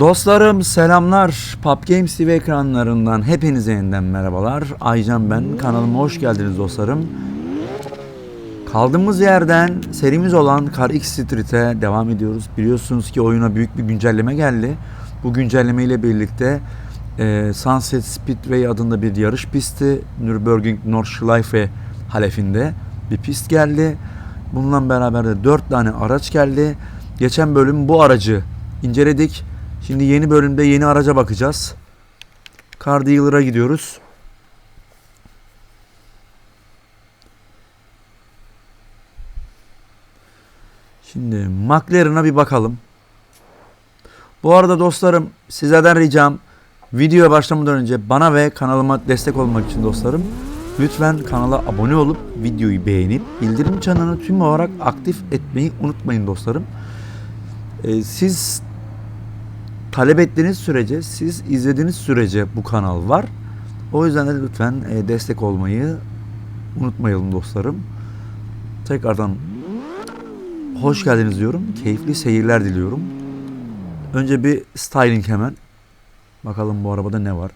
Dostlarım selamlar. Pub Games TV ekranlarından hepinize yeniden merhabalar. Aycan ben. Kanalıma hoş geldiniz dostlarım. Kaldığımız yerden serimiz olan Car X Street'e devam ediyoruz. Biliyorsunuz ki oyuna büyük bir güncelleme geldi. Bu güncelleme ile birlikte e, Sunset Speedway adında bir yarış pisti Nürburgring Nordschleife halefinde bir pist geldi. Bununla beraber de 4 tane araç geldi. Geçen bölüm bu aracı inceledik. Şimdi yeni bölümde yeni araca bakacağız. Car Dealer'a gidiyoruz. Şimdi McLaren'a bir bakalım. Bu arada dostlarım sizlerden ricam videoya başlamadan önce bana ve kanalıma destek olmak için dostlarım lütfen kanala abone olup videoyu beğenip bildirim çanını tüm olarak aktif etmeyi unutmayın dostlarım. Ee, siz talep ettiğiniz sürece, siz izlediğiniz sürece bu kanal var. O yüzden de lütfen e, destek olmayı unutmayalım dostlarım. Tekrardan hoş geldiniz diyorum. Keyifli seyirler diliyorum. Önce bir styling hemen. Bakalım bu arabada ne var.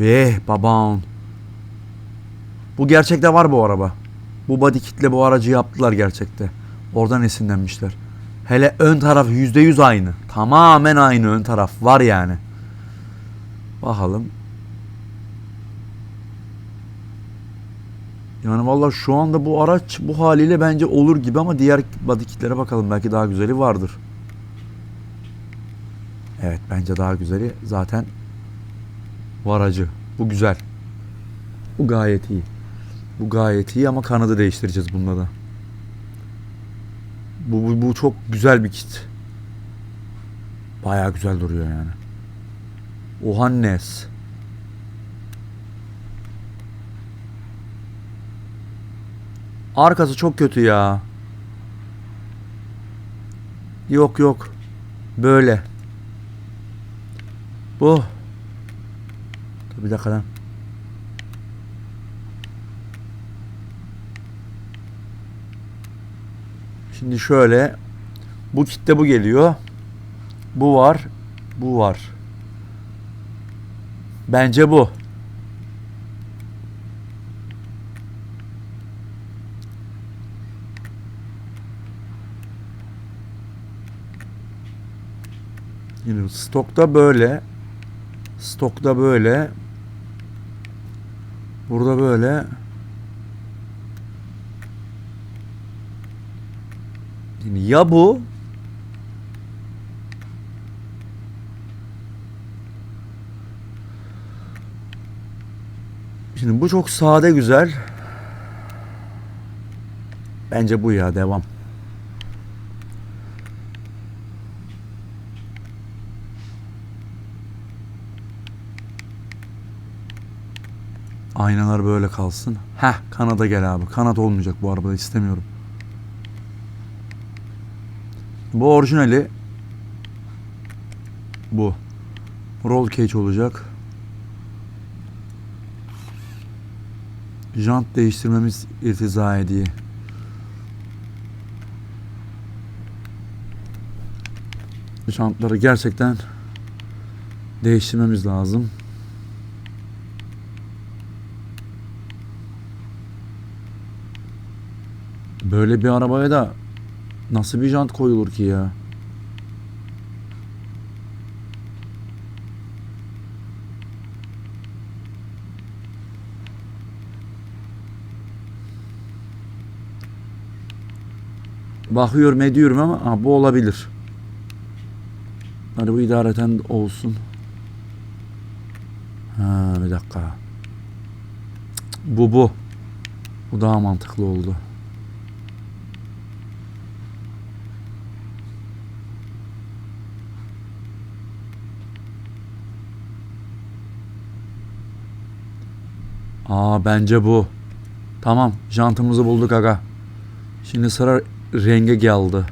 Eh babam. Bu gerçekte var bu araba. Bu body kitle bu aracı yaptılar gerçekte. Oradan esinlenmişler. Hele ön taraf %100 aynı. Tamamen aynı ön taraf var yani. Bakalım. Yani valla şu anda bu araç bu haliyle bence olur gibi ama diğer body kitlere bakalım. Belki daha güzeli vardır. Evet bence daha güzeli zaten bu aracı. Bu güzel. Bu gayet iyi. Bu gayet iyi ama kanadı değiştireceğiz bununla da. Bu, bu, bu çok güzel bir kit. Baya güzel duruyor yani. Ohannes. Arkası çok kötü ya. Yok yok. Böyle. Bu. Bir dakika lan. Şimdi şöyle. Bu kitle bu geliyor. Bu var. Bu var. Bence bu. Yine stokta böyle. Stokta böyle. Burada böyle. Şimdi ya bu Şimdi bu çok sade güzel. Bence bu ya devam. Aynalar böyle kalsın. Heh kanada gel abi. Kanat olmayacak bu arabada istemiyorum. Bu orijinali. Bu. Roll cage olacak. Jant değiştirmemiz irtiza hediye. Jantları gerçekten değiştirmemiz lazım. Böyle bir arabaya da nasıl bir jant koyulur ki ya? Bakıyorum ediyorum ama ha, bu olabilir. Hadi bu idareten olsun. Ha bir dakika. Bu bu. Bu daha mantıklı oldu. Ha bence bu. Tamam jantımızı bulduk aga. Şimdi sıra renge geldi.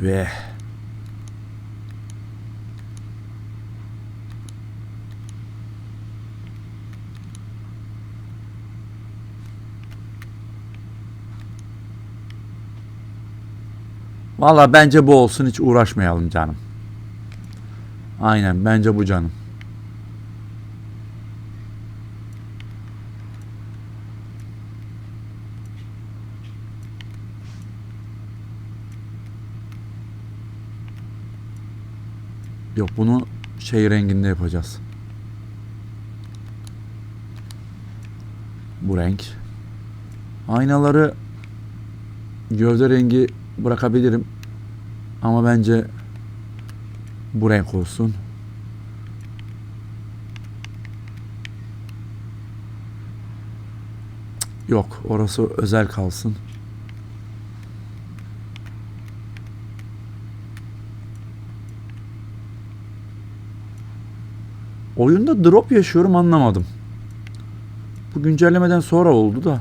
Ve Valla bence bu olsun hiç uğraşmayalım canım. Aynen bence bu canım. Yok bunu şey renginde yapacağız. Bu renk. Aynaları gövde rengi bırakabilirim. Ama bence bu renk olsun. Yok, orası özel kalsın. Oyunda drop yaşıyorum anlamadım. Bu güncellemeden sonra oldu da.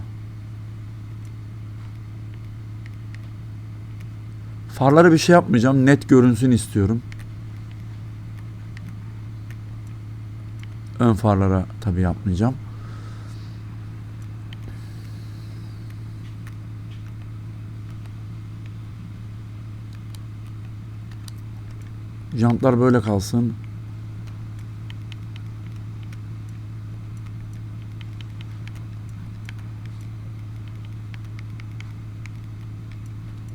Farlara bir şey yapmayacağım. Net görünsün istiyorum. Ön farlara tabi yapmayacağım. Jantlar böyle kalsın.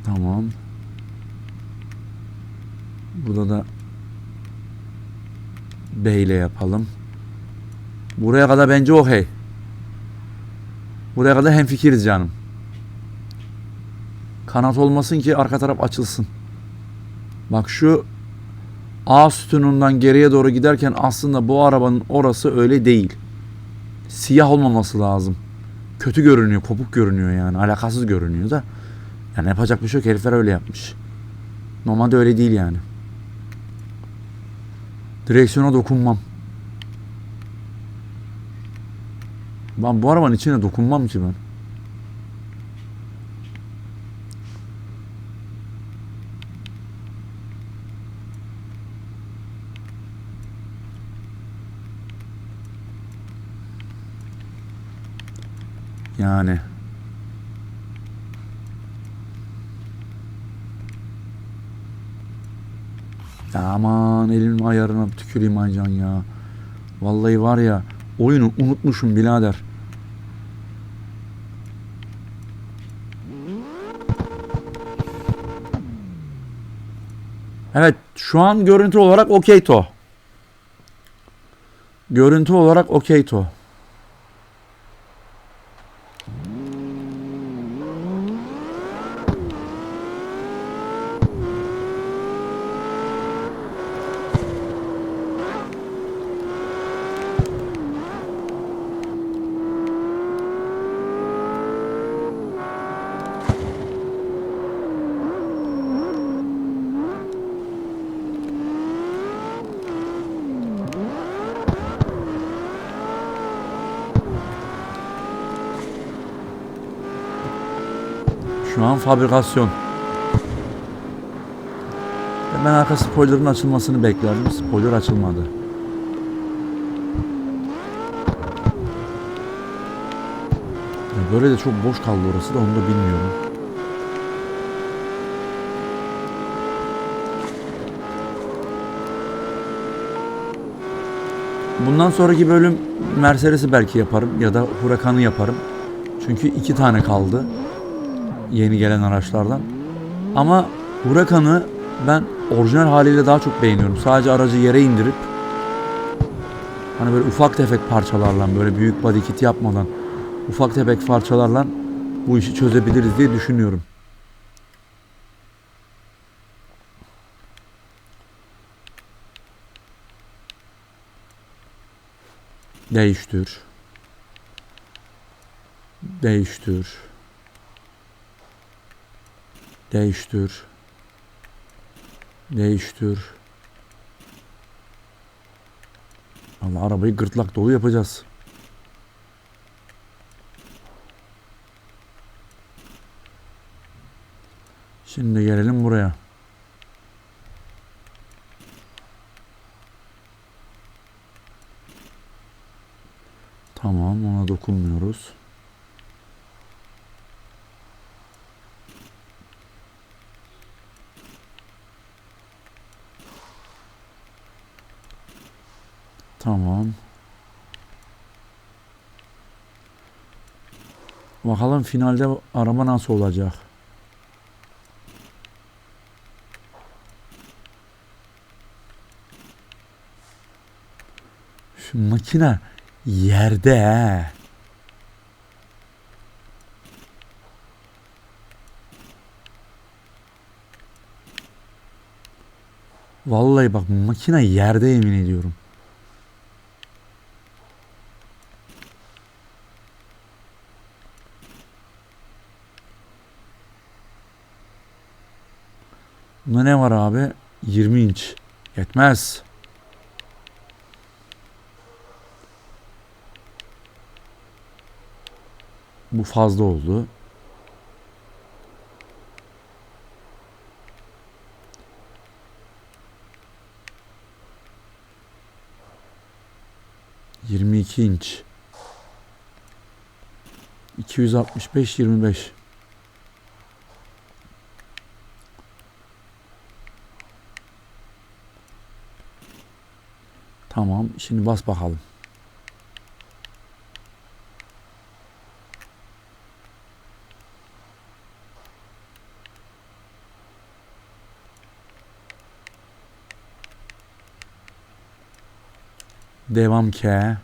Tamam. Burada da B ile yapalım. Buraya kadar bence okey. Buraya kadar hemfikiriz canım. Kanat olmasın ki arka taraf açılsın. Bak şu A sütunundan geriye doğru giderken aslında bu arabanın orası öyle değil. Siyah olmaması lazım. Kötü görünüyor, kopuk görünüyor yani. Alakasız görünüyor da. Yani yapacak bir şey yok. Herifler öyle yapmış. Normalde öyle değil yani. Direksiyona dokunmam. Ben bu arabanın içine dokunmam ki ben. Yani. Ya aman elimin ayarına tüküreyim Aycan ya. Vallahi var ya oyunu unutmuşum birader. Evet şu an görüntü olarak okey to. Görüntü olarak okey to. Şu an fabrikasyon. Ben arka spoiler'ın açılmasını beklerdim. Spoiler açılmadı. Böyle de çok boş kaldı orası da onu da bilmiyorum. Bundan sonraki bölüm Mercedes'i belki yaparım ya da Huracan'ı yaparım. Çünkü iki tane kaldı yeni gelen araçlardan. Ama Huracan'ı ben orijinal haliyle daha çok beğeniyorum. Sadece aracı yere indirip hani böyle ufak tefek parçalarla böyle büyük body kit yapmadan ufak tefek parçalarla bu işi çözebiliriz diye düşünüyorum. Değiştir. Değiştir. Değiştir. Değiştir. Allah arabayı gırtlak dolu yapacağız. Şimdi gelelim buraya. Tamam ona dokunmuyoruz. Tamam. Bakalım finalde araba nasıl olacak. Şu makine yerde. Vallahi bak makine yerde yemin ediyorum. Bunda ne var abi? 20 inç. Yetmez. Bu fazla oldu. Yirmi iki inç. 265 25. Tamam. Şimdi bas bakalım. Devam ke.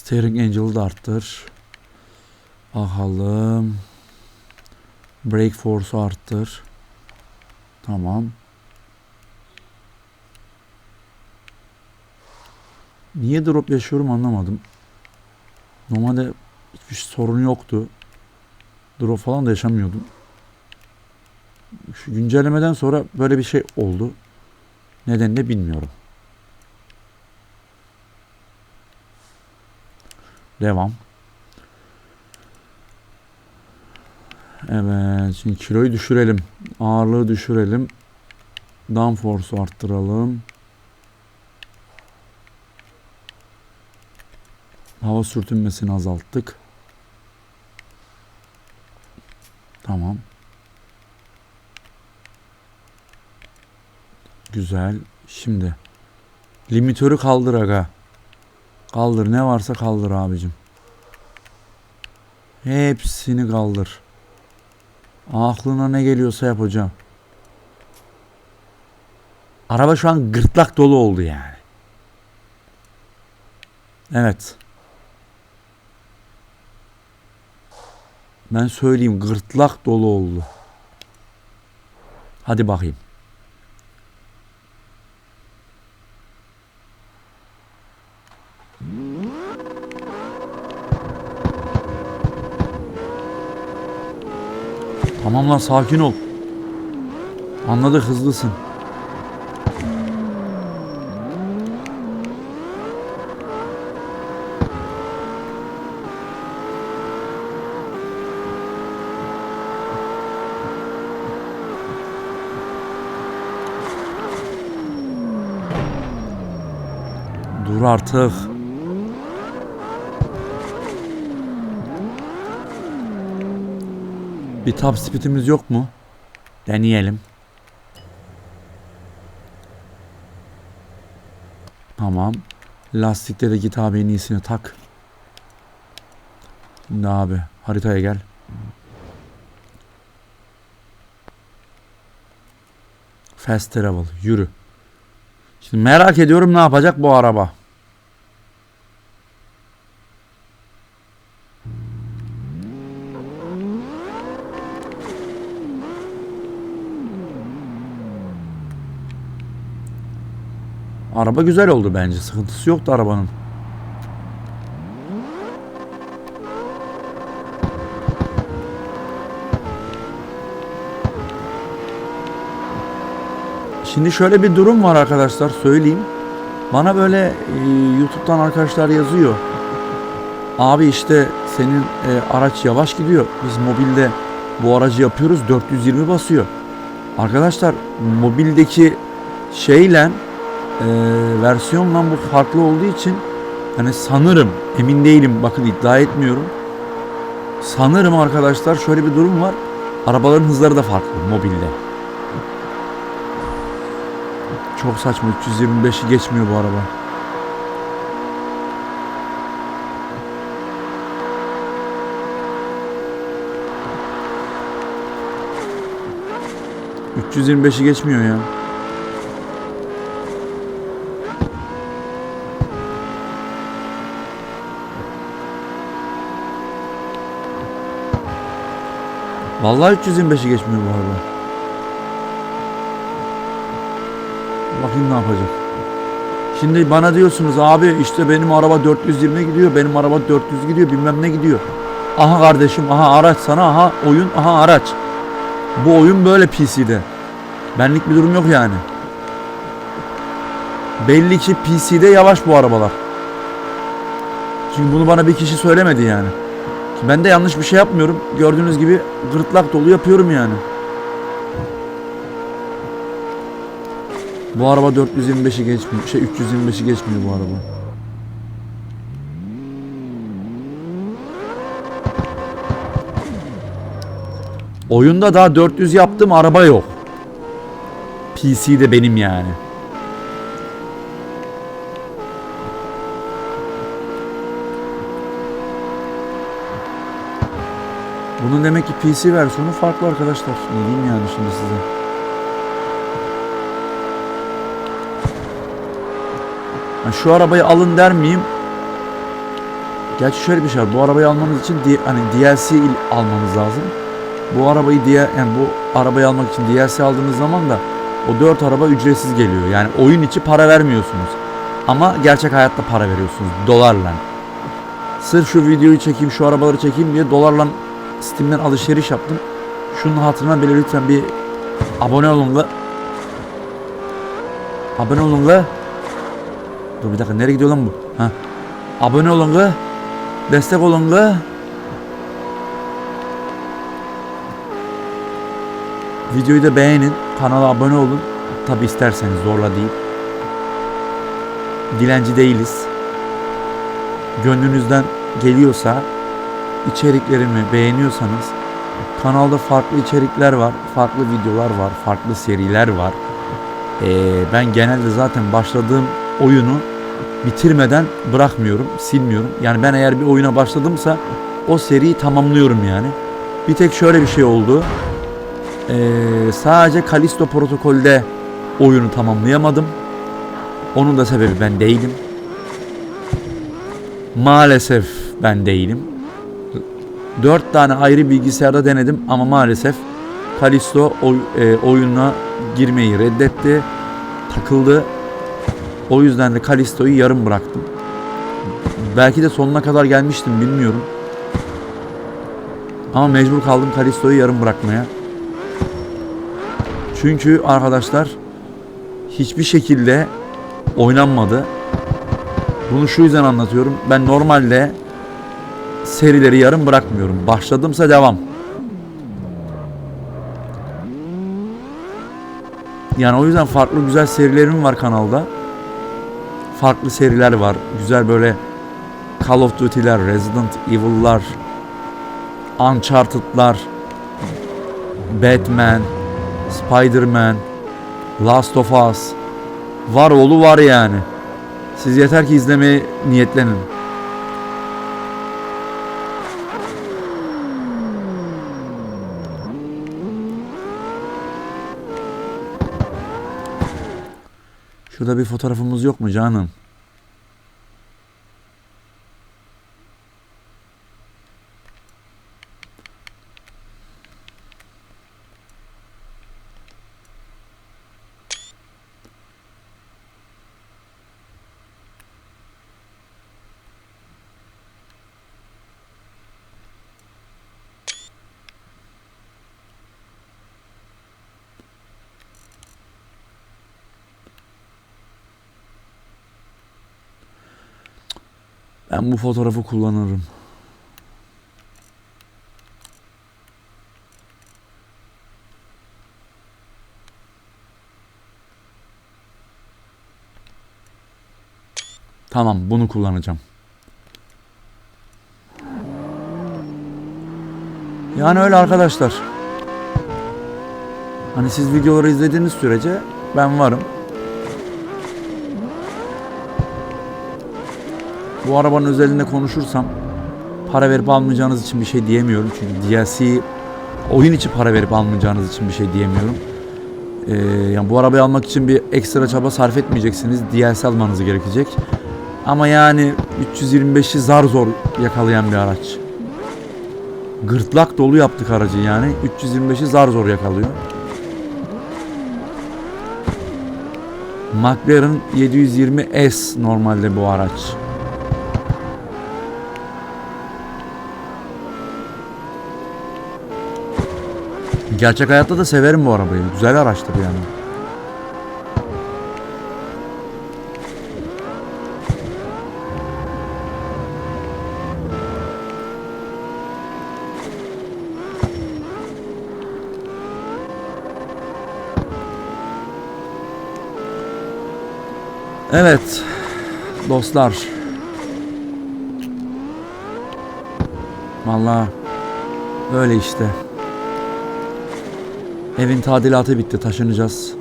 Steering Angel'ı da arttır. Bakalım. Brake Force'u arttır. Tamam. Niye drop yaşıyorum anlamadım. Normalde hiçbir sorun yoktu. Drop falan da yaşamıyordum. Şu güncellemeden sonra böyle bir şey oldu. Neden de bilmiyorum. Devam. Evet. Şimdi kiloyu düşürelim. Ağırlığı düşürelim. Downforce'u arttıralım. Hava sürtünmesini azalttık. Tamam. Güzel. Şimdi limitörü kaldır aga. Kaldır ne varsa kaldır abicim. Hepsini kaldır. Aklına ne geliyorsa yapacağım. Araba şu an gırtlak dolu oldu yani. Evet. Ben söyleyeyim gırtlak dolu oldu. Hadi bakayım. Tamam lan sakin ol. Anladık hızlısın. Dur artık. Bir top speed'imiz yok mu? Deneyelim. Tamam. Lastikte de git abi en iyisini tak. Şimdi abi haritaya gel. Fast travel yürü. Şimdi merak ediyorum ne yapacak bu araba. Araba güzel oldu bence. Sıkıntısı yoktu arabanın. Şimdi şöyle bir durum var arkadaşlar söyleyeyim. Bana böyle e, YouTube'dan arkadaşlar yazıyor. Abi işte senin e, araç yavaş gidiyor. Biz mobilde bu aracı yapıyoruz 420 basıyor. Arkadaşlar mobildeki şeyle versiyonla bu farklı olduğu için Yani sanırım, emin değilim bakın iddia etmiyorum. Sanırım arkadaşlar şöyle bir durum var. Arabaların hızları da farklı mobilde. Çok saçma 325'i geçmiyor bu araba. ...325'i geçmiyor ya. Vallahi 325'i geçmiyor bu araba. Bakayım ne yapacak. Şimdi bana diyorsunuz abi işte benim araba 420 gidiyor, benim araba 400 gidiyor, bilmem ne gidiyor. Aha kardeşim, aha araç sana, aha oyun, aha araç. Bu oyun böyle PC'de. Benlik bir durum yok yani. Belli ki PC'de yavaş bu arabalar. Çünkü bunu bana bir kişi söylemedi yani. Ben de yanlış bir şey yapmıyorum. Gördüğünüz gibi gırtlak dolu yapıyorum yani. Bu araba 425'i geçmiyor. Şey 325'i geçmiyor bu araba. Oyunda daha 400 yaptım araba yok. PC'de benim yani. Bunun demek ki PC versiyonu farklı arkadaşlar. Ne diyeyim yani şimdi size. Ha, şu arabayı alın der miyim? Gerçi şöyle bir şey var. Bu arabayı almanız için di- hani DLC almanız lazım. Bu arabayı diye yani bu arabayı almak için DLC aldığınız zaman da o 4 araba ücretsiz geliyor. Yani oyun içi para vermiyorsunuz. Ama gerçek hayatta para veriyorsunuz dolarla. Sırf şu videoyu çekeyim, şu arabaları çekeyim diye dolarla Steam'den alışveriş yaptım. Şunun hatırına bile lütfen bir abone olun la. Abone olun la. Dur bir dakika nereye gidiyor lan bu? Ha. Abone olun la. Destek olun la. Videoyu da beğenin. Kanala abone olun. Tabi isterseniz zorla değil. Dilenci değiliz. Gönlünüzden geliyorsa içeriklerimi beğeniyorsanız kanalda farklı içerikler var, farklı videolar var, farklı seriler var. Ee, ben genelde zaten başladığım oyunu bitirmeden bırakmıyorum, silmiyorum. Yani ben eğer bir oyuna başladımsa o seriyi tamamlıyorum yani. Bir tek şöyle bir şey oldu. Ee, sadece Kalisto protokolde oyunu tamamlayamadım. Onun da sebebi ben değilim. Maalesef ben değilim. Dört tane ayrı bilgisayarda denedim ama maalesef Kalisto oy, e, oyuna girmeyi reddetti. Takıldı. O yüzden de Kalisto'yu yarım bıraktım. Belki de sonuna kadar gelmiştim bilmiyorum. Ama mecbur kaldım Kalisto'yu yarım bırakmaya. Çünkü arkadaşlar hiçbir şekilde oynanmadı. Bunu şu yüzden anlatıyorum. Ben normalde serileri yarım bırakmıyorum. Başladımsa devam. Yani o yüzden farklı güzel serilerim var kanalda. Farklı seriler var. Güzel böyle Call of Duty'ler, Resident Evil'lar, Uncharted'lar, Batman, Spider-Man, Last of Us. Var oğlu var yani. Siz yeter ki izlemeye niyetlenin. Şurada bir fotoğrafımız yok mu canım? Ben bu fotoğrafı kullanırım. Tamam bunu kullanacağım. Yani öyle arkadaşlar. Hani siz videoları izlediğiniz sürece ben varım. Bu arabanın özelinde konuşursam para verip almayacağınız için bir şey diyemiyorum. Çünkü DLC oyun içi para verip almayacağınız için bir şey diyemiyorum. Ee, yani bu arabayı almak için bir ekstra çaba sarf etmeyeceksiniz. DLC almanız gerekecek. Ama yani 325'i zar zor yakalayan bir araç. Gırtlak dolu yaptık aracı yani. 325'i zar zor yakalıyor. McLaren 720S normalde bu araç. Gerçek hayatta da severim bu arabayı. Güzel araçtır yani. Evet dostlar. Vallahi öyle işte. Evin tadilatı bitti. Taşınacağız.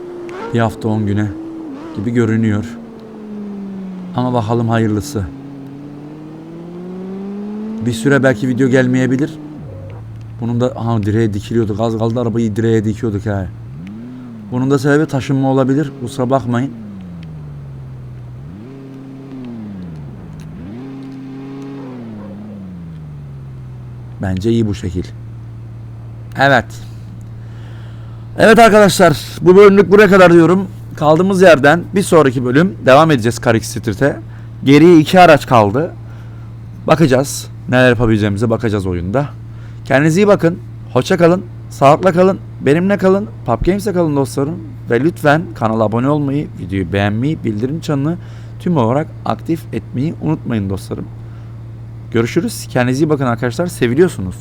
Bir hafta 10 güne gibi görünüyor. Ama bakalım hayırlısı. Bir süre belki video gelmeyebilir. Bunun da aha direğe dikiliyorduk. Az kaldı arabayı direğe dikiyorduk ha. Bunun da sebebi taşınma olabilir. Kusura bakmayın. Bence iyi bu şekil. Evet. Evet arkadaşlar bu bölümlük buraya kadar diyorum. Kaldığımız yerden bir sonraki bölüm devam edeceğiz Karik Street'e. Geriye iki araç kaldı. Bakacağız. Neler yapabileceğimize bakacağız oyunda. Kendinize iyi bakın. Hoşça kalın. Sağlıkla kalın. Benimle kalın. Pub Games'e kalın dostlarım. Ve lütfen kanala abone olmayı, videoyu beğenmeyi, bildirim çanını tüm olarak aktif etmeyi unutmayın dostlarım. Görüşürüz. Kendinize iyi bakın arkadaşlar. Seviliyorsunuz.